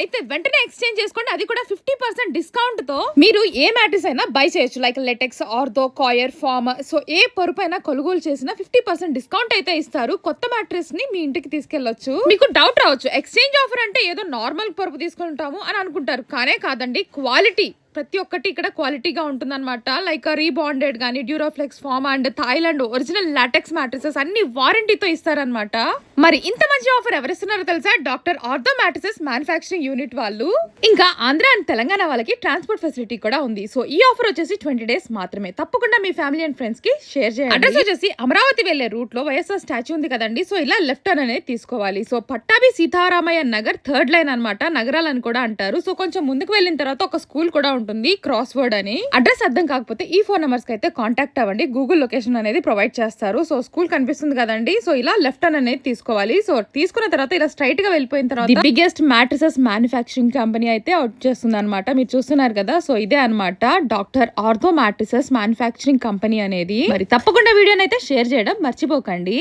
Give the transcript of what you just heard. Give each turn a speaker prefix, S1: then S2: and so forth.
S1: అయితే వెంటనే ఎక్స్చేంజ్ చేసుకోండి. అది కూడా ఫిఫ్టీ పర్సెంట్ డిస్కౌంట్తో మీరు ఏ మ్యాట్రిస్ అయినా బై చేయొచ్చు. Like latex ortho coir foam so ఏ పరుపు అయినా కొనుగోలు చేసినా ఫిఫ్టీ పర్సెంట్ డిస్కౌంట్ అయితే ఇస్తారు. కొత్త మ్యాట్రిస్ని మీ ఇంటికి తీసుకెళ్ళొచ్చు మీకు డౌట్ రావచ్చు. ఎక్స్చేంజ్ ఆఫర్ అంటే ఏదో నార్మల్ పరుపు తీసుకుంటాము అని అనుకుంటారు. కానే కాదండి క్వాలిటీ ప్రతి ఒక్కటి ఇక్కడ క్వాలిటీగా ఉంటుందన్నమాట. లైక్ రీబాండెడ్ కానీ Duroflex foam and Thailand original latex mattresses అన్ని వారంటీతో ఇస్తారనమాట మరి ఇంత మంచి ఆఫర్ ఎవరిస్తున్నారో తెలుసా? Doctor ortho mattresses manufacturing unit వాళ్ళు. ఇంకా ఆంధ్ర అండ్ తెలంగాణ వాళ్ళకి ట్రాన్స్పోర్ట్ ఫెసిలిటీ కూడా ఉంది. సో ఈ ఆఫర్ వచ్చేసి ట్వంటీ డేస్ మాత్రమే. తప్పకుండా మీ ఫ్యామిలీ అండ్ ఫ్రెండ్స్కి షేర్ చేయండి. అడ్రస్ వచ్చేసి అమరావతి వెళ్ళే రూట్లో వైఎస్ఆర్ స్టాచ్యూ ఉంది కదండి. సో ఇలా లెఫ్ట్ టర్న్ అనేది తీసుకోవాలి. So Pattabhi Sitaramayya Nagar third line అనమాట నగరాలని కూడా అంటారు. సో కొంచెం ముందుకు వెళ్ళిన తర్వాత ఒక స్కూల్ కూడా ఉంటుంది. క్రాస్ వర్డ్ అని. అడ్రస్ అర్థం కాకపోతే ఈ ఫోన్ నెంబర్స్కి అయితే కాంటాక్ట్ అవ్వండి. గూగుల్ లొకేషన్ అనేది ప్రొవైడ్ చేస్తారు. సో స్కూల్ కనిపిస్తుంది కదండి. సో ఇలా లెఫ్ట్ అని అనేది తీసుకోవాలి. సో తీసుకున్న తర్వాత ఇలా స్ట్రైట్గా వెళ్ళిపోయిన తర్వాత బిగ్గెస్ట్ మ్యాట్రిసెస్ మ్యానుఫ్యాక్చరింగ్ కంపెనీ అయితే వచ్చేస్తుంది అనమాట మీరు చూస్తున్నారు కదా. సో ఇదే అన్నమాట. Doctor ortho mattresses manufacturing company అనేది. మరి తప్పకుండా వీడియోని అయితే షేర్ చేయడం మర్చిపోకండి.